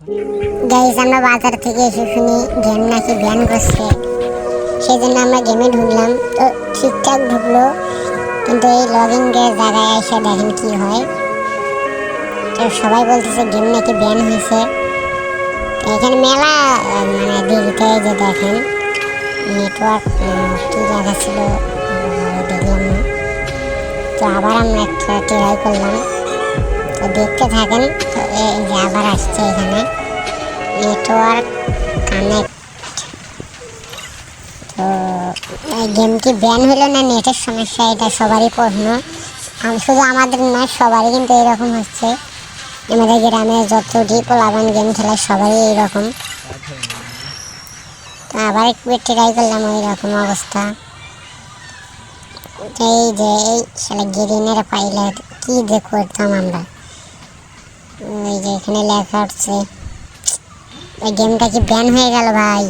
Guys আমরা বাজার থেকে এসে শুনি গেম নাকি ব্যান করছে। সেই জন্য আমরা গেমে ঢুকলাম। তো ঠিকঠাক ঢুকলো, কিন্তু এই লগ ইন জায়গায় এসে দেখেন কি হয়। তো সবাই বলতেছে গেম নাকি ব্যান হয়েছে। এখানে মেলা মানে দেরিতে যে দেখেন নেটওয়ার্ক কি লেখা ছিল ভালোভাবে দেখলাম না। তো আবার আমরা একটা ট্রাই করলাম। তো দেখতে থাকেন। এই যে আবার আসছে এখানে। নেটওয়ার্ক কানেক্ট তো এই গেম কি ব্যান হলো না নেটের সমস্যা? এটা সবারই প্রশ্ন। শুধু আমাদের না সবারই কিন্তু এরকম হচ্ছে। আমাদের গ্রামে যতটি পোলাবান গেম খেলে সবারই এইরকম। তো আবার একটু ট্রাই করলাম ওই রকম অবস্থা। এই যে, এই সেটা গ্রিনের পাইলে কি যে করতাম আমরা। ওই যে এখানে লেখা হচ্ছে ওই গেমটা কি ব্যান হয়ে গেল ভাই?